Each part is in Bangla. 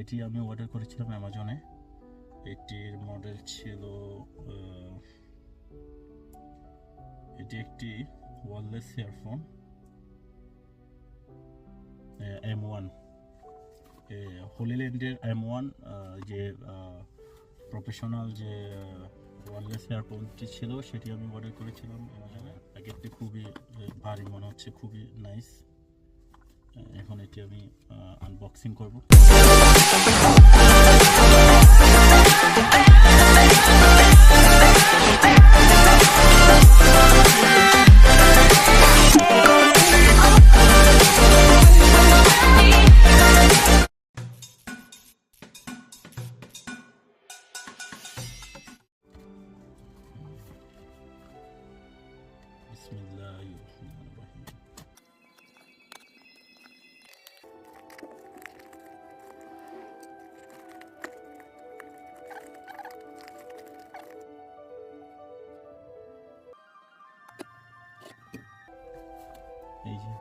এটি আমি অর্ডার করেছিলাম অ্যামাজনে এটির মডেল ছিল এটি একটি ওয়ারলেস ইয়ারফোন এম ওয়ান হোলিল্যান্ডের এম ওয়ান যে প্রফেশনাল যে ওয়ারলেস ইয়ারফোনটি ছিল, সেটি আমি অর্ডার করেছিলাম অ্যামাজনে প্যাকেটটি খুবই ভারী মনে হচ্ছে, খুবই নাইস এখন এটি আমি আনবক্সিং করব বিসমিল্লাহির রহমানির রহিম এই যে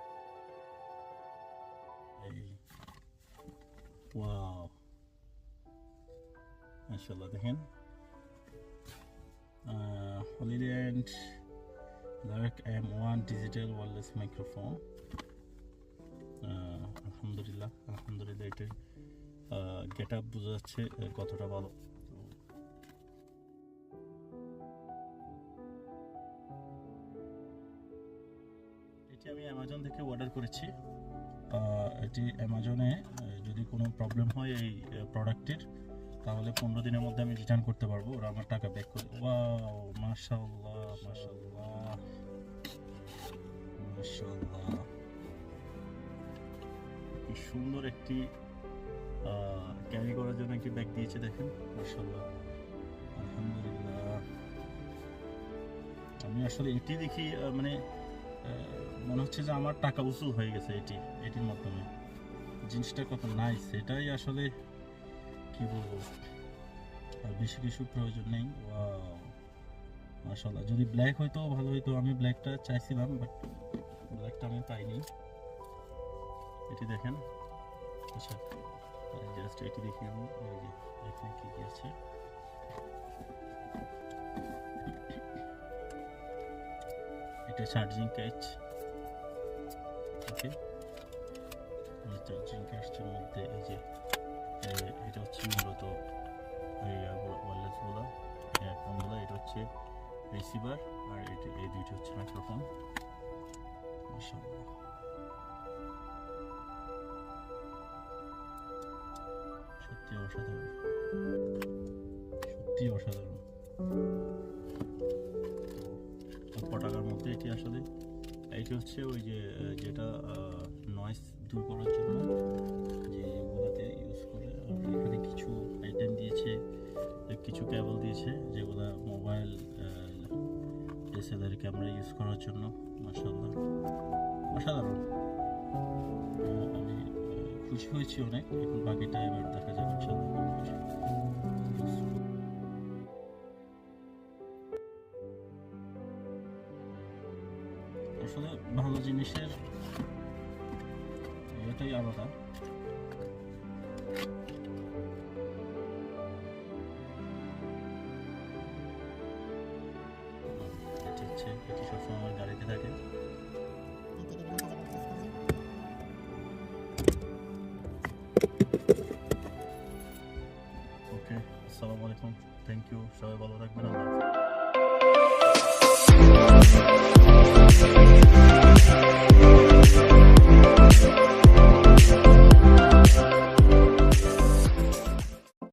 এই ওয়াও মাশাআল্লাহ দেখেন Hollyland Lark M one digital wireless microphone আলহামদুলিল্লাহ আলহামদুলিল্লাহ এটির গেট আপ বোঝা যাচ্ছে কতটা ভালো। এটি আমি অ্যামাজন থেকে অর্ডার করেছি। এটি অ্যামাজনে যদি কোনো প্রবলেম হয় এই প্রোডাক্টের তাহলে পনেরো দিনের মধ্যে আমি রিটার্ন করতে পারব। ওরা আমার টাকা ব্যাক করে ওয়াও মাশাআল্লাহ মাশাআল্লাহ কি সুন্দর একটি ক্যারি করার জন্য একটি ব্যাগ দিয়েছে, দেখেন। আলহামদুলিল্লাহ। আমি আসলে এটি দেখি মানে মনে হচ্ছে যে আমার টাকা উসুল হয়ে গেছে এটি, এটির মাধ্যমে। জিনিসটা কত নাইস এটাই আসলে কি বলব? আর বেশি কিছু প্রয়োজন নেই। মাশাআল্লাহ। যদি ব্ল্যাক হইতো, ভালো হইতো। আমি ব্ল্যাকটা চাইছিলাম বাট ব্ল্যাকটা আমি পাইনি। এটি দেখেন। আচ্ছা জাস্ট এটি দেখি আমি। এখানে কি কি আছে? এটা চার্জিং ক্যাচ ওকে চার্জিং ক্যাচটার মধ্যে এই যে এটা হচ্ছে মূলত ওয়ারলেসগুলো হেডফোনগুলো এটা হচ্ছে রিসিভার আর এটা এই দুইটা হচ্ছে মাইক্রোফোন সত্যি অসাধারণ সত্যি অসাধারণ এটি আসলে এটি হচ্ছে ওই যে যেটা নয়েস দূর করার জন্য যেগুলোতে ইউজ করে এখানে কিছু আইটেম দিয়েছে, কিছু কেবল দিয়েছে, যেগুলো মোবাইল ডিএসএলআর ক্যামেরা ইউজ করার জন্য মাসাল্লাহ অসাধারণ আমি খুশি হয়েছি অনেক, এখন বাকিটা এবার দেখা যাবে ইনশাআল্লাহ। আসলে ভালো জিনিসের এটাই আলাদা। সবসময় থাকে। ওকে থ্যাংক ইউ সবাই ভালো থাকবেন।